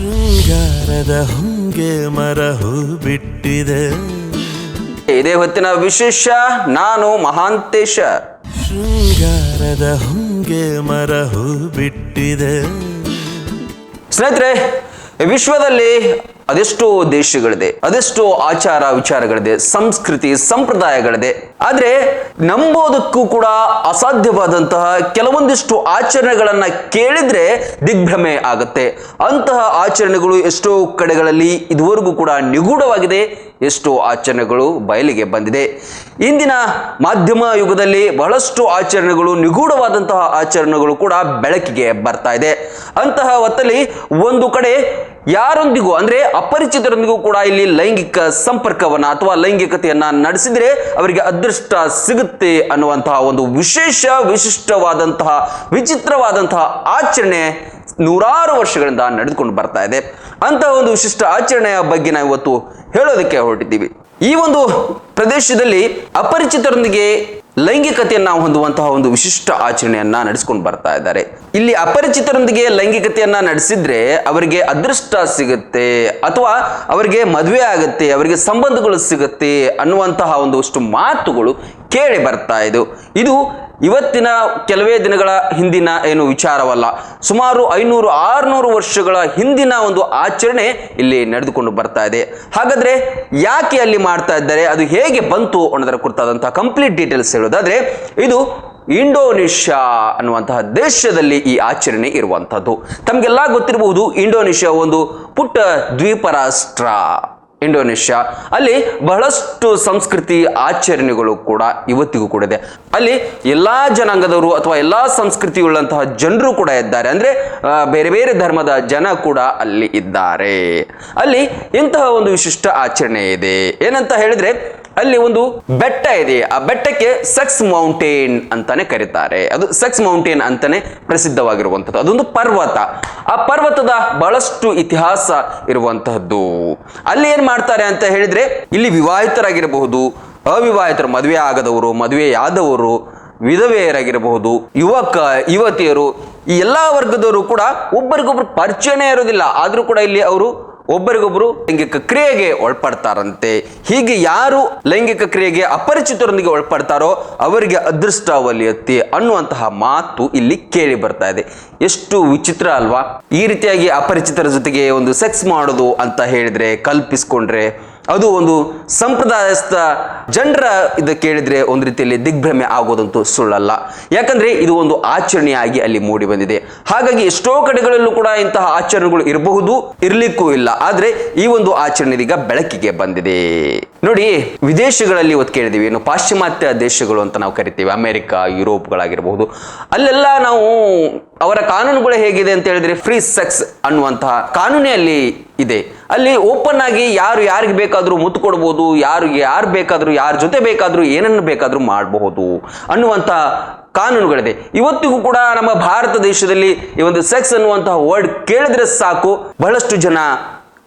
ಶೃಂಗಾರದ ಹೊಂಗೆ ಮರ ಹೂ ಬಿಟ್ಟಿದೆ. ಇದೇ ಹೊತ್ತಿನ ವಿಶೇಷ ನಾನು ಮಹಾಂತೇಶ. ಶೃಂಗಾರದ ಹೊಂಗೆ ಮರ ಹೂ ಬಿಟ್ಟಿದೆ. ಸ್ನೇಹಿತರೆ ವಿಶ್ವದಲ್ಲಿ ಅದೆಷ್ಟೋ ದೇಶಗಳಿದೆ, ಅದೆಷ್ಟೋ ಆಚಾರ ವಿಚಾರಗಳಿದೆ, ಸಂಸ್ಕೃತಿ, ಸಂಪ್ರದಾಯಗಳಿದೆ. ಆದ್ರೆ ನಂಬೋದಕ್ಕೂ ಕೂಡ ಅಸಾಧ್ಯವಾದಂತಹ ಕೆಲವೊಂದಿಷ್ಟು ಆಚರಣೆಗಳನ್ನ ಕೇಳಿದ್ರೆ ದಿಗ್ಭ್ರಮೆ ಆಗುತ್ತೆ. ಅಂತಹ ಆಚರಣೆಗಳು ಎಷ್ಟೋ ಕಡೆಗಳಲ್ಲಿ ಇದುವರೆಗೂ ಕೂಡ ನಿಗೂಢವಾಗಿದೆ. ಎಷ್ಟೋ ಆಚರಣೆಗಳು ಬಯಲಿಗೆ ಬಂದಿದೆ. ಇಂದಿನ ಮಾಧ್ಯಮ ಯುಗದಲ್ಲಿ ಬಹಳಷ್ಟು ಆಚರಣೆಗಳು, ನಿಗೂಢವಾದಂತಹ ಆಚರಣೆಗಳು ಕೂಡ ಬೆಳಕಿಗೆ ಬರ್ತಾ ಇದೆ. ಅಂತಹ ಹೊತ್ತಲ್ಲಿ ಒಂದು ಕಡೆ ಯಾರೊಂದಿಗೂ, ಅಂದ್ರೆ ಅಪರಿಚಿತರೊಂದಿಗೂ ಕೂಡ ಇಲ್ಲಿ ಲೈಂಗಿಕ ಸಂಪರ್ಕವನ್ನ ಅಥವಾ ಲೈಂಗಿಕತೆಯನ್ನ ನಡೆಸಿದ್ರೆ ಅವರಿಗೆ ಅದೃಷ್ಟ ಸಿಗುತ್ತೆ ಅನ್ನುವಂತಹ ಒಂದು ವಿಶೇಷ, ವಿಶಿಷ್ಟವಾದಂತಹ, ವಿಚಿತ್ರವಾದಂತಹ ಆಚರಣೆ ನೂರಾರು ವರ್ಷಗಳಿಂದ ನಡೆದುಕೊಂಡು ಬರ್ತಾ ಇದೆ. ಅಂತಹ ಒಂದು ವಿಶಿಷ್ಟ ಆಚರಣೆಯ ಬಗ್ಗೆ ನಾವು ಇವತ್ತು ಹೇಳೋದಕ್ಕೆ ಹೊರಟಿದ್ದೀವಿ. ಈ ಒಂದು ಪ್ರದೇಶದಲ್ಲಿ ಅಪರಿಚಿತರೊಂದಿಗೆ ಲೈಂಗಿಕತೆಯನ್ನ ಹೊಂದುವಂತಹ ಒಂದು ವಿಶಿಷ್ಟ ಆಚರಣೆಯನ್ನ ನಡೆಸ್ಕೊಂಡು ಬರ್ತಾ ಇದ್ದಾರೆ. ಇಲ್ಲಿ ಅಪರಿಚಿತರೊಂದಿಗೆ ಲೈಂಗಿಕತೆಯನ್ನ ನಡೆಸಿದ್ರೆ ಅವರಿಗೆ ಅದೃಷ್ಟ ಸಿಗುತ್ತೆ ಅಥವಾ ಅವರಿಗೆ ಮದುವೆ ಆಗುತ್ತೆ, ಅವರಿಗೆ ಸಂಬಂಧಗಳು ಸಿಗುತ್ತೆ ಅನ್ನುವಂತಹ ಒಂದಷ್ಟು ಮಾತುಗಳು ಕೇಳಿ ಬರ್ತಾ ಇದು. ಇದು ಇವತ್ತಿನ ಕೆಲವೇ ದಿನಗಳ ಹಿಂದಿನ ಏನು ವಿಚಾರವಲ್ಲ, ಸುಮಾರು ಐನೂರು ಆರುನೂರು ವರ್ಷಗಳ ಹಿಂದಿನ ಒಂದು ಆಚರಣೆ ಇಲ್ಲಿ ನಡೆದುಕೊಂಡು ಬರ್ತಾ ಇದೆ. ಹಾಗಾದ್ರೆ ಯಾಕೆ ಅಲ್ಲಿ ಮಾಡ್ತಾ ಇದ್ದಾರೆ, ಅದು ಹೇಗೆ ಬಂತು ಅನ್ನೋದರ ಕುರಿತಾದಂತಹ ಕಂಪ್ಲೀಟ್ ಡೀಟೇಲ್ಸ್ ಹೇಳೋದಾದ್ರೆ, ಇದು ಇಂಡೋನೇಷ್ಯಾ ಅನ್ನುವಂತಹ ದೇಶದಲ್ಲಿ ಈ ಆಚರಣೆ ಇರುವಂಥದ್ದು. ತಮಗೆಲ್ಲ ಗೊತ್ತಿರಬಹುದು, ಇಂಡೋನೇಷ್ಯಾ ಒಂದು ಪುಟ್ಟ ದ್ವೀಪ ರಾಷ್ಟ್ರ ಇಂಡೋನೇಷ್ಯಾ. ಅಲ್ಲಿ ಬಹಳಷ್ಟು ಸಂಸ್ಕೃತಿ ಆಚರಣೆಗಳು ಕೂಡ ಇವತ್ತಿಗೂ ಕೂಡ ಇದೆ. ಅಲ್ಲಿ ಎಲ್ಲಾ ಜನಾಂಗದವರು ಅಥವಾ ಎಲ್ಲಾ ಸಂಸ್ಕೃತಿಯುಳ್ಳಂತಹ ಜನರು ಕೂಡ ಇದ್ದಾರೆ. ಅಂದ್ರೆ ಬೇರೆ ಬೇರೆ ಧರ್ಮದ ಜನ ಕೂಡ ಅಲ್ಲಿ ಇದ್ದಾರೆ. ಅಲ್ಲಿ ಇಂತಹ ಒಂದು ವಿಶಿಷ್ಟ ಆಚರಣೆ ಇದೆ. ಏನಂತ ಹೇಳಿದ್ರೆ ಅಲ್ಲಿ ಒಂದು ಬೆಟ್ಟ ಇದೆ. ಆ ಬೆಟ್ಟಕ್ಕೆ ಸಕ್ಸ್ ಮೌಂಟೇನ್ ಅಂತಾನೆ ಕರೀತಾರೆ. ಅದು ಸಕ್ಸ್ ಮೌಂಟೇನ್ ಅಂತಾನೆ ಪ್ರಸಿದ್ಧವಾಗಿರುವಂಥದ್ದು. ಅದೊಂದು ಪರ್ವತ. ಆ ಪರ್ವತದ ಬಹಳಷ್ಟು ಇತಿಹಾಸ ಇರುವಂತಹದ್ದು. ಅಲ್ಲಿ ಏನ್ ಮಾಡ್ತಾರೆ ಅಂತ ಹೇಳಿದ್ರೆ, ಇಲ್ಲಿ ವಿವಾಹಿತರಾಗಿರಬಹುದು, ಅವಿವಾಹಿತರು, ಮದುವೆ ಆಗದವರು ಮದುವೆಯಾದವರು ವಿಧವೆಯರಾಗಿರಬಹುದು, ಯುವಕ, ಯುವತಿಯರು, ಈ ಎಲ್ಲಾ ವರ್ಗದವರು ಕೂಡ ಒಬ್ಬರಿಗೊಬ್ರು ಪರಿಚಯನೇ ಇರೋದಿಲ್ಲ ಆದ್ರೂ ಕೂಡ ಇಲ್ಲಿ ಅವರು ಒಬ್ಬರಿಗೊಬ್ಬರು ಲೈಂಗಿಕ ಕ್ರಿಯೆಗೆ ಒಳಪಡ್ತಾರಂತೆ. ಹೀಗೆ ಯಾರು ಲೈಂಗಿಕ ಕ್ರಿಯೆಗೆ ಅಪರಿಚಿತರೊಂದಿಗೆ ಒಳಪಡ್ತಾರೋ ಅವರಿಗೆ ಅದೃಷ್ಟ ಒಲಿಯುತ್ತೆ ಅನ್ನುವಂತಹ ಮಾತು ಇಲ್ಲಿ ಕೇಳಿ ಬರ್ತಾ ಇದೆ. ಎಷ್ಟು ವಿಚಿತ್ರ ಅಲ್ವಾ? ಈ ರೀತಿಯಾಗಿ ಅಪರಿಚಿತರ ಜೊತೆಗೆ ಒಂದು ಸೆಕ್ಸ್ ಮಾಡೋದು ಅಂತ ಹೇಳಿದ್ರೆ, ಕಲ್ಪಿಸ್ಕೊಂಡ್ರೆ ಅದು ಒಂದು ಸಂಪ್ರದಾಯಸ್ಥ ಜನರ ಇದು ಕೇಳಿದ್ರೆ ಒಂದು ರೀತಿಯಲ್ಲಿ ದಿಗ್ಭ್ರಮೆ ಆಗೋದಂತೂ ಸುಳ್ಳಲ್ಲ. ಯಾಕಂದ್ರೆ ಇದು ಒಂದು ಆಚರಣೆಯಾಗಿ ಅಲ್ಲಿ ಮೂಡಿ ಬಂದಿದೆ. ಹಾಗಾಗಿ ಎಷ್ಟೋ ಕಡೆಗಳಲ್ಲೂ ಕೂಡ ಇಂತಹ ಆಚರಣೆಗಳು ಇರಬಹುದು, ಇರಲಿಕ್ಕೂ ಇಲ್ಲ. ಆದ್ರೆ ಈ ಒಂದು ಆಚರಣೆ ಇದೀಗ ಬೆಳಕಿಗೆ ಬಂದಿದೆ. ನೋಡಿ, ವಿದೇಶಗಳಲ್ಲಿ ಇವತ್ತು ಕೇಳಿದೀವಿ, ಏನು ಪಾಶ್ಚಿಮಾತ್ಯ ದೇಶಗಳು ಅಂತ ನಾವು ಕರಿತೀವಿ, ಅಮೆರಿಕ, ಯುರೋಪ್ಗಳಾಗಿರಬಹುದು. ಅಲ್ಲೆಲ್ಲ ನಾವು ಅವರ ಕಾನೂನುಗಳು ಹೇಗಿದೆ ಅಂತ ಹೇಳಿದ್ರೆ ಫ್ರೀ ಸೆಕ್ಸ್ ಅನ್ನುವಂತಹ ಕಾನೂನೇ ಅಲ್ಲಿ ಇದೆ. ಅಲ್ಲಿ ಓಪನ್ ಆಗಿ ಯಾರು ಯಾರಿಗೆ ಬೇಕಾದರೂ ಮುತ್ತು ಕೊಡ್ಬೋದು ಯಾರು ಯಾರು ಬೇಕಾದರೂ, ಯಾರ ಜೊತೆ ಬೇಕಾದರೂ, ಏನನ್ನು ಬೇಕಾದರೂ ಮಾಡಬಹುದು ಅನ್ನುವಂಥ ಕಾನೂನುಗಳಿದೆ. ಇವತ್ತಿಗೂ ಕೂಡ ನಮ್ಮ ಭಾರತ ದೇಶದಲ್ಲಿ ಈ ಒಂದು ಸೆಕ್ಸ್ ಅನ್ನುವಂತಹ ವರ್ಡ್ ಕೇಳಿದ್ರೆ ಸಾಕು. ಬಹಳಷ್ಟು ಜನ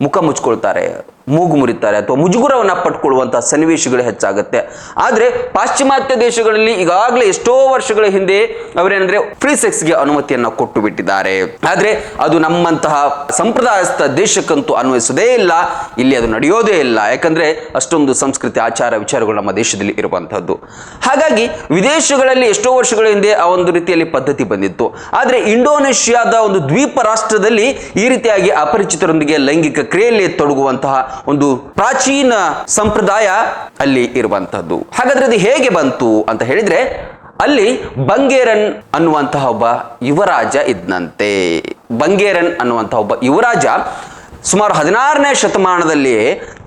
ಮುಖ ಮುಚ್ಕೊಳ್ತಾರೆ. ಮೂಗು ಮುರಿತಾರೆ ಅಥವಾ ಮುಜುಗುರವನ್ನು ಪಟ್ಕೊಳ್ಳುವಂತಹ ಸನ್ನಿವೇಶಗಳು ಹೆಚ್ಚಾಗುತ್ತೆ. ಆದರೆ ಪಾಶ್ಚಿಮಾತ್ಯ ದೇಶಗಳಲ್ಲಿ ಈಗಾಗಲೇ ಎಷ್ಟೋ ವರ್ಷಗಳ ಹಿಂದೆ ಅವರೇನಂದ್ರೆ ಫ್ರೀ ಸೆಕ್ಸ್ಗೆ ಅನುಮತಿಯನ್ನ ಕೊಟ್ಟು ಬಿಟ್ಟಿದ್ದಾರೆ. ಆದ್ರೆ ಅದು ನಮ್ಮಂತಹ ಸಂಪ್ರದಾಯಸ್ಥ ದೇಶಕ್ಕಂತೂ ಅನ್ವಯಿಸೋದೇ ಇಲ್ಲ. ಇಲ್ಲಿ ಅದು ನಡೆಯೋದೇ ಇಲ್ಲ. ಯಾಕಂದ್ರೆ ಅಷ್ಟೊಂದು ಸಂಸ್ಕೃತಿ, ಆಚಾರ, ವಿಚಾರಗಳು ನಮ್ಮ ದೇಶದಲ್ಲಿ ಇರುವಂತಹದ್ದು. ಹಾಗಾಗಿ ವಿದೇಶಗಳಲ್ಲಿ ಎಷ್ಟೋ ವರ್ಷಗಳ ಹಿಂದೆ ಆ ಒಂದು ರೀತಿಯಲ್ಲಿ ಪದ್ಧತಿ ಬಂದಿತ್ತು. ಆದರೆ ಇಂಡೋನೇಷ್ಯಾದ ಒಂದು ದ್ವೀಪ ರಾಷ್ಟ್ರದಲ್ಲಿ ಈ ರೀತಿಯಾಗಿ ಅಪರಿಚಿತರೊಂದಿಗೆ ಲೈಂಗಿಕ ಕ್ರಿಯೆಯಲ್ಲಿ ತೊಡಗುವಂತಹ ಒಂದು ಪ್ರಾಚೀನ ಸಂಪ್ರದಾಯ ಅಲ್ಲಿ ಇರುವಂತಹದ್ದು. ಹಾಗಾದ್ರೆ ಅದು ಹೇಗೆ ಬಂತು ಅಂತ ಹೇಳಿದ್ರೆ, ಅಲ್ಲಿ ಬಂಗೇರನ್ ಅನ್ನುವಂತಹ ಒಬ್ಬ ಯುವರಾಜ ಇದ್ನಂತೆ. ಬಂಗೇರನ್ ಅನ್ನುವಂತಹ ಒಬ್ಬ ಯುವರಾಜ ಸುಮಾರು ಹದಿನಾರನೇ ಶತಮಾನದಲ್ಲಿ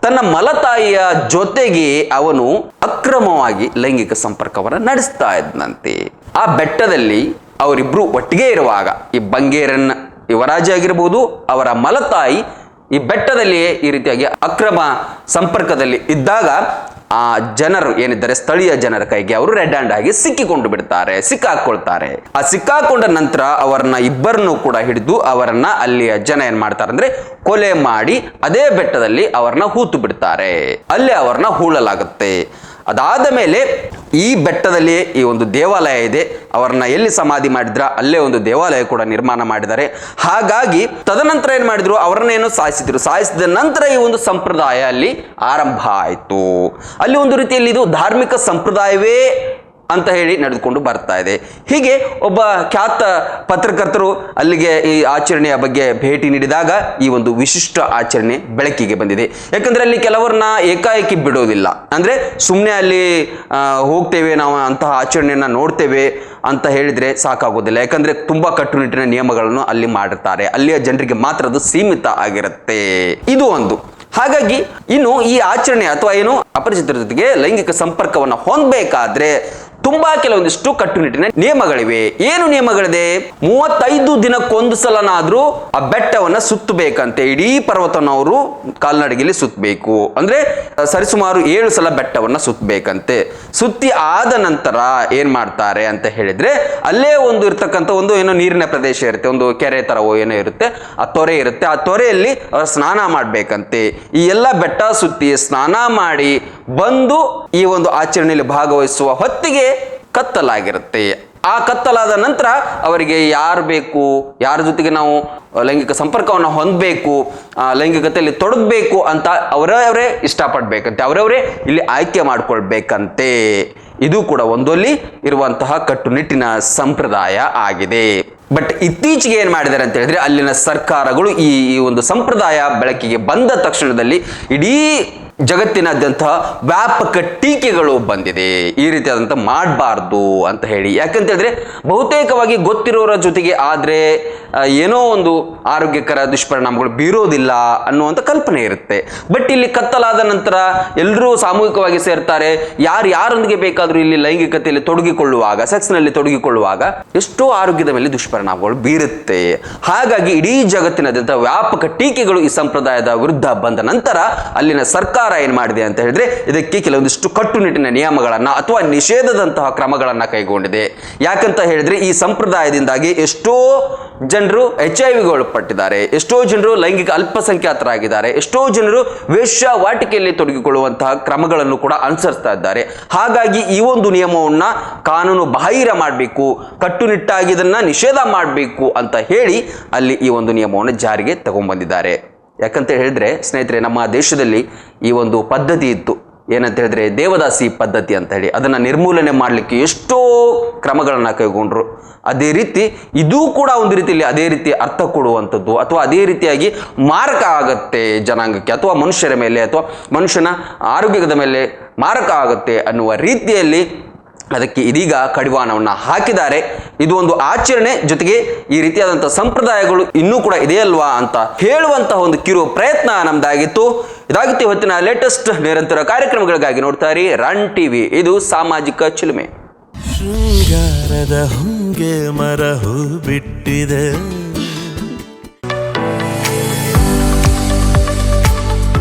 ತನ್ನ ಮಲತಾಯಿಯ ಜೊತೆಗೆ ಅವನು ಅಕ್ರಮವಾಗಿ ಲೈಂಗಿಕ ಸಂಪರ್ಕವನ್ನು ನಡೆಸ್ತಾ ಇದ್ನಂತೆ. ಆ ಬೆಟ್ಟದಲ್ಲಿ ಅವರಿಬ್ರು ಒಟ್ಟಿಗೆ ಇರುವಾಗ ಈ ಬಂಗೇರನ್ ಯುವರಾಜ ಆಗಿರ್ಬೋದು, ಅವರ ಮಲತಾಯಿ ಈ ಬೆಟ್ಟದಲ್ಲಿಯೇ ಈ ರೀತಿಯಾಗಿ ಅಕ್ರಮ ಸಂಪರ್ಕದಲ್ಲಿ ಇದ್ದಾಗ ಆ ಜನರು ಏನಿದ್ದಾರೆ, ಸ್ಥಳೀಯ ಜನರ ಕೈಗೆ ಅವರು ರೆಡ್ ಹ್ಯಾಂಡ್ ಆಗಿ ಸಿಕ್ಕಿಕೊಂಡು ಬಿಡ್ತಾರೆ, ಸಿಕ್ಕಾಕೊಳ್ತಾರೆ. ಆ ಸಿಕ್ಕಾಕೊಂಡ ನಂತರ ಅವರನ್ನ ಇಬ್ಬರನ್ನು ಕೂಡ ಹಿಡಿದು ಅವರನ್ನ ಅಲ್ಲಿಯ ಜನ ಏನ್ ಮಾಡ್ತಾರೆ ಅಂದ್ರೆ ಕೊಲೆ ಮಾಡಿ ಅದೇ ಬೆಟ್ಟದಲ್ಲಿ ಅವರನ್ನ ಹೂತು ಬಿಡ್ತಾರೆ. ಅಲ್ಲೇ ಅವರನ್ನ ಹೂಳಲಾಗುತ್ತೆ. ಅದಾದ ಮೇಲೆ ಈ ಬೆಟ್ಟದಲ್ಲಿ ಈ ಒಂದು ದೇವಾಲಯ ಇದೆ. ಅವರನ್ನ ಎಲ್ಲಿ ಸಮಾಧಿ ಮಾಡಿದ್ರ ಅಲ್ಲೇ ಒಂದು ದೇವಾಲಯ ಕೂಡ ನಿರ್ಮಾಣ ಮಾಡಿದ್ದಾರೆ. ಹಾಗಾಗಿ ತದನಂತರ ಏನ್ ಮಾಡಿದ್ರು? ಅವರನ್ನೇನೋ ಸಾಯಿಸಿದ್ರು. ಸಾಯಿಸಿದ ನಂತರ ಈ ಒಂದು ಸಂಪ್ರದಾಯ ಅಲ್ಲಿ ಆರಂಭ ಆಯಿತು. ಅಲ್ಲಿ ಒಂದು ರೀತಿಯಲ್ಲಿ ಇದು ಧಾರ್ಮಿಕ ಸಂಪ್ರದಾಯವೇ ಅಂತ ಹೇಳಿ ನಡೆದುಕೊಂಡು ಬರ್ತಾ ಇದೆ. ಹೀಗೆ ಒಬ್ಬ ಖ್ಯಾತ ಪತ್ರಕರ್ತರು ಅಲ್ಲಿಗೆ ಈ ಆಚರಣೆಯ ಬಗ್ಗೆ ಭೇಟಿ ನೀಡಿದಾಗ ಈ ಒಂದು ವಿಶಿಷ್ಟ ಆಚರಣೆ ಬೆಳಕಿಗೆ ಬಂದಿದೆ. ಯಾಕಂದ್ರೆ ಅಲ್ಲಿ ಕೆಲವರನ್ನ ಏಕಾಏಕಿ ಬಿಡೋದಿಲ್ಲ. ಅಂದ್ರೆ ಸುಮ್ಮನೆ ಅಲ್ಲಿ ಹೋಗ್ತೇವೆ ನಾವು ಅಂತಹ ಆಚರಣೆಯನ್ನ ನೋಡ್ತೇವೆ ಅಂತ ಹೇಳಿದ್ರೆ ಸಾಕಾಗೋದಿಲ್ಲ. ಯಾಕಂದ್ರೆ ತುಂಬಾ ಕಟ್ಟುನಿಟ್ಟಿನ ನಿಯಮಗಳನ್ನು ಅಲ್ಲಿ ಮಾಡಿರ್ತಾರೆ. ಅಲ್ಲಿಯ ಜನರಿಗೆ ಮಾತ್ರ ಅದು ಸೀಮಿತ ಆಗಿರುತ್ತೆ. ಇದು ಒಂದು. ಹಾಗಾಗಿ ಇನ್ನು ಈ ಆಚರಣೆ ಅಥವಾ ಏನು ಅಪರಿಚಿತರ ಜೊತೆಗೆ ಲೈಂಗಿಕ ಸಂಪರ್ಕವನ್ನು ಹೊಂದಬೇಕಾದ್ರೆ ತುಂಬಾ ಕೆಲವೊಂದಿಷ್ಟು ಕಟ್ಟುನಿಟ್ಟಿನ ನಿಯಮಗಳಿವೆ. ಏನು ನಿಯಮಗಳಿದೆ? ಮೂವತ್ತೈದು ದಿನಕ್ಕೊಂದು ಸಲನಾದ್ರೂ ಆ ಬೆಟ್ಟವನ್ನ ಸುತ್ತಬೇಕಂತೆ. ಇಡೀ ಪರ್ವತವನ್ನು ಅವರು ಕಾಲ್ನಡಿಗೆಯಲ್ಲಿ ಸುತ್ತಬೇಕು. ಅಂದ್ರೆ ಸರಿಸುಮಾರು ಏಳು ಸಲ ಬೆಟ್ಟವನ್ನ ಸುತ್ತಬೇಕಂತೆ. ಸುತ್ತಿ ಆದ ನಂತರ ಏನ್ ಮಾಡ್ತಾರೆ ಅಂತ ಹೇಳಿದ್ರೆ, ಅಲ್ಲೇ ಒಂದು ಇರ್ತಕ್ಕಂಥ ಒಂದು ಏನೋ ನೀರಿನ ಪ್ರದೇಶ ಇರುತ್ತೆ, ಒಂದು ಕೆರೆ ತರವೋ ಏನೋ ಇರುತ್ತೆ, ಆ ತೊರೆ ಇರುತ್ತೆ. ಆ ತೊರೆಯಲ್ಲಿ ಅವರು ಸ್ನಾನ ಮಾಡ್ಬೇಕಂತೆ. ಈ ಎಲ್ಲ ಬೆಟ್ಟ ಸುತ್ತಿ ಸ್ನಾನ ಮಾಡಿ ಬಂದು ಈ ಒಂದು ಆಚರಣೆಯಲ್ಲಿ ಭಾಗವಹಿಸುವ ಹೊತ್ತಿಗೆ ಕತ್ತಲಾಗಿರುತ್ತೆ. ಆ ಕತ್ತಲಾದ ನಂತರ ಅವರಿಗೆ ಯಾರು ಬೇಕು, ಯಾರ ಜೊತೆಗೆ ನಾವು ಲೈಂಗಿಕ ಸಂಪರ್ಕವನ್ನು ಹೊಂದಬೇಕು ಲೈಂಗಿಕತೆಯಲ್ಲಿ ತೊಡಗಬೇಕು ಅಂತ ಅವರವರೇ ಇಷ್ಟಪಡಬೇಕಂತೆ, ಅವರವರೇ ಇಲ್ಲಿ ಆಯ್ಕೆ ಮಾಡಿಕೊಳ್ಬೇಕಂತೆ. ಇದು ಕೂಡ ಒಂದಲ್ಲಿ ಇರುವಂತಹ ಕಟ್ಟುನಿಟ್ಟಿನ ಸಂಪ್ರದಾಯ ಆಗಿದೆ. ಬಟ್ ಇತ್ತೀಚೆಗೆ ಏನು ಮಾಡಿದ್ದಾರೆ ಅಂತ ಹೇಳಿದ್ರೆ, ಅಲ್ಲಿನ ಸರ್ಕಾರಗಳು ಈ ಈ ಒಂದು ಸಂಪ್ರದಾಯ ಬೆಳಕಿಗೆ ಬಂದ ತಕ್ಷಣದಲ್ಲಿ ಇಡೀ ಜಗತ್ತಿನಾದ್ಯಂತಹ ವ್ಯಾಪಕ ಟೀಕೆಗಳು ಬಂದಿದೆ. ಈ ರೀತಿಯಾದಂಥ ಮಾಡಬಾರ್ದು ಅಂತ ಹೇಳಿ. ಯಾಕಂತ ಹೇಳಿದ್ರೆ ಬಹುತೇಕವಾಗಿ ಗೊತ್ತಿರೋರ ಜೊತೆಗೆ ಆದರೆ ಏನೋ ಒಂದು ಆರೋಗ್ಯಕರ ದುಷ್ಪರಿಣಾಮಗಳು ಬೀರೋದಿಲ್ಲ ಅನ್ನುವಂಥ ಕಲ್ಪನೆ ಇರುತ್ತೆ. ಬಟ್ ಇಲ್ಲಿ ಕತ್ತಲಾದ ನಂತರ ಎಲ್ಲರೂ ಸಾಮೂಹಿಕವಾಗಿ ಸೇರ್ತಾರೆ. ಯಾರು ಯಾರೊಂದಿಗೆ ಬೇಕಾದರೂ ಇಲ್ಲಿ ಲೈಂಗಿಕತೆಯಲ್ಲಿ ತೊಡಗಿಕೊಳ್ಳುವಾಗ, ಸೆಕ್ಸ್ನಲ್ಲಿ ತೊಡಗಿಕೊಳ್ಳುವಾಗ ಎಷ್ಟೋ ಆರೋಗ್ಯದ ಮೇಲೆ ದುಷ್ಪರಿಣಾಮಗಳು ಬೀರುತ್ತೆ. ಹಾಗಾಗಿ ಇಡೀ ಜಗತ್ತಿನಾದ್ಯಂತ ವ್ಯಾಪಕ ಟೀಕೆಗಳು ಈ ಸಂಪ್ರದಾಯದ ವಿರುದ್ಧ ಬಂದ ನಂತರ ಅಲ್ಲಿನ ಸರ್ಕಾರ ಏನ್ ಮಾಡಿದೆ ಅಂತ ಹೇಳಿದ್ರೆ ಇದಕ್ಕೆ ಕೆಲವೊಂದಿಷ್ಟು ಕಟ್ಟುನಿಟ್ಟಿನ ನಿಯಮಗಳನ್ನು ಅಥವಾ ನಿಷೇಧದಂತಹ ಕ್ರಮಗಳನ್ನು ಕೈಗೊಂಡಿದೆ. ಯಾಕಂತ ಹೇಳಿದ್ರೆ ಈ ಸಂಪ್ರದಾಯದಿಂದಾಗಿ ಎಷ್ಟೋ ಜನರು ಎಚ್ ಐ ವಿಗೆ ಒಳಪಟ್ಟಿದ್ದಾರೆ ಎಷ್ಟೋ ಜನರು ಲೈಂಗಿಕ ಅಲ್ಪಸಂಖ್ಯಾತರಾಗಿದ್ದಾರೆ. ಎಷ್ಟೋ ಜನರು ವೇಶ್ಯಾವಾಟಿಕೆಯಲ್ಲಿ ತೊಡಗಿಕೊಳ್ಳುವಂತಹ ಕ್ರಮಗಳನ್ನು ಕೂಡ ಅನುಸರಿಸ್ತಾ ಇದ್ದಾರೆ. ಹಾಗಾಗಿ ಈ ಒಂದು ನಿಯಮವನ್ನ ಕಾನೂನು ಬಾಹಿರ ಮಾಡಬೇಕು, ಕಟ್ಟುನಿಟ್ಟಾಗಿ ಇದನ್ನ ನಿಷೇಧ ಮಾಡಬೇಕು ಅಂತ ಹೇಳಿ ಅಲ್ಲಿ ಈ ಒಂದು ನಿಯಮವನ್ನು ಜಾರಿಗೆ ತಗೊಂಡ್ಬಂದಿದ್ದಾರೆ ಯಾಕಂತ ಹೇಳಿದ್ರೆ, ಸ್ನೇಹಿತರೆ, ನಮ್ಮ ದೇಶದಲ್ಲಿ ಈ ಒಂದು ಪದ್ಧತಿ ಇತ್ತು. ಏನಂತ ಹೇಳಿದ್ರೆ, ದೇವದಾಸಿ ಪದ್ಧತಿ ಅಂತ ಹೇಳಿ. ಅದನ್ನ ನಿರ್ಮೂಲನೆ ಮಾಡಲಿಕ್ಕೆ ಎಷ್ಟೋ ಕ್ರಮಗಳನ್ನು ಕೈಗೊಂಡ್ರು. ಅದೇ ರೀತಿ ಇದೂ ಕೂಡ ಒಂದು ರೀತಿಯಲ್ಲಿ ಅದೇ ರೀತಿ ಅರ್ಥ ಕೊಡುವಂಥದ್ದು. ಅಥವಾ ಅದೇ ರೀತಿಯಾಗಿ ಮಾರಕ ಆಗತ್ತೆ ಜನಾಂಗಕ್ಕೆ, ಅಥವಾ ಮನುಷ್ಯರ ಮೇಲೆ, ಅಥವಾ ಮನುಷ್ಯನ ಆರೋಗ್ಯದ ಮೇಲೆ ಮಾರಕ ಆಗುತ್ತೆ ಅನ್ನುವ ರೀತಿಯಲ್ಲಿ ಅದಕ್ಕೆ ಇದೀಗ ಕಡಿವಾಣವನ್ನು ಹಾಕಿದ್ದಾರೆ. ಇದು ಒಂದು ಆಚರಣೆ ಜೊತೆಗೆ ಈ ರೀತಿಯಾದಂಥ ಸಂಪ್ರದಾಯಗಳು ಇನ್ನೂ ಕೂಡ ಇದೆಯಲ್ವಾ ಅಂತ ಹೇಳುವಂತಹ ಒಂದು ಕಿರು ಪ್ರಯತ್ನ ನಮ್ದಾಗಿತ್ತು. ಇದಾಗುತ್ತೆ ಇವತ್ತಿನ ಲೇಟೆಸ್ಟ್ ನಿರಂತರ ಕಾರ್ಯಕ್ರಮಗಳಿಗಾಗಿ ನೋಡ್ತಾ ಇರಿ ರನ್ ಟಿವಿ ಇದು ಸಾಮಾಜಿಕ ಚಿಲುಮೆ. ಶೃಂಗಾರದ ಹೊಂಗೆ ಮರ ಹೂ ಬಿಟ್ಟಿದೆ.